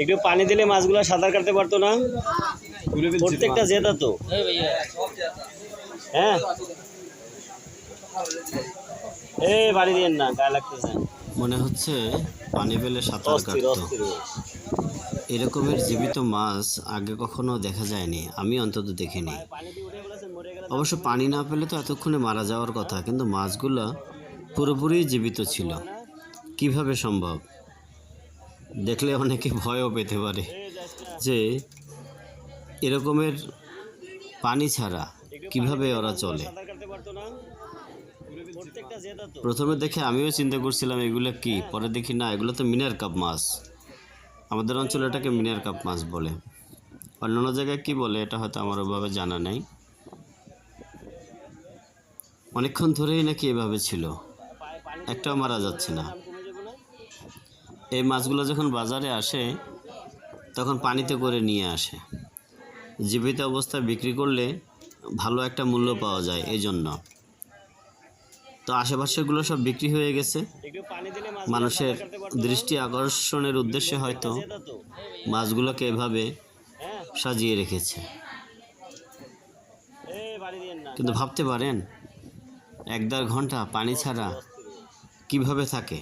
একটু পানি দিলে মাছগুলো সাঁতার কাটতে পারতো না? প্রত্যেকটা জেতা তো। হ্যাঁ? এ বাড়ি না গায়ে লাগতেছে। মনে হচ্ছে পানি পেলে সাঁতার কাটতো। এরকমের জীবিত মাছ আগে কখনো দেখা যায়নি আমি অন্তত দেখিনি। অবশ্য পানি না পেলে তো এতক্ষণে মারা যাওয়ার কথা কিন্তু মাছগুলো পুরোপুরি জীবিত ছিল। কীভাবে সম্ভব? দেখলে অনেকে ভয়ও পেতে পারে যে এরকমের পানি ছাড়া কীভাবে ওরা চলে। প্রথমে দেখে আমিও চিন্তা করছিলাম, এগুলো কি? পরে দেখি, না, এগুলো তো মিনার কাপ মাছ। আমাদের অঞ্চলে এটাকে মিনার কাপ মাছ বলে। অন্যান্য জায়গায় কি বলে, এটা হয়তো আমার ওভাবে জানা নেই। অনেকক্ষণ ধরেই নাকি এভাবে ছিল। একটাও মারা যাচ্ছে না। এই মাছগুলো যখন বাজারে আসে, তখন পানিতে করে নিয়ে আসে। জীবিত অবস্থায় বিক্রি করলে ভালো একটা মূল্য পাওয়া যায় এই জন্য তো আশেপাশেগুলো সব বিক্রি হয়ে গেছে। মানুষের দৃষ্টি আকর্ষণের উদ্দেশ্যে হয়তো মাছগুলোকে এভাবে সাজিয়ে রেখেছে। কিন্তু ভাবতে পারেন, এক দেড় ঘণ্টা পানি ছাড়া কীভাবে থাকে?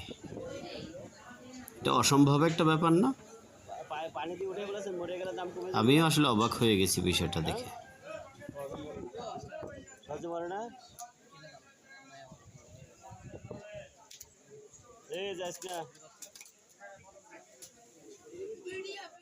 এটা অসম্ভব একটা ব্যাপার না? আমিও আসলে অবাক হয়ে গেছি বিষয়টা দেখে। না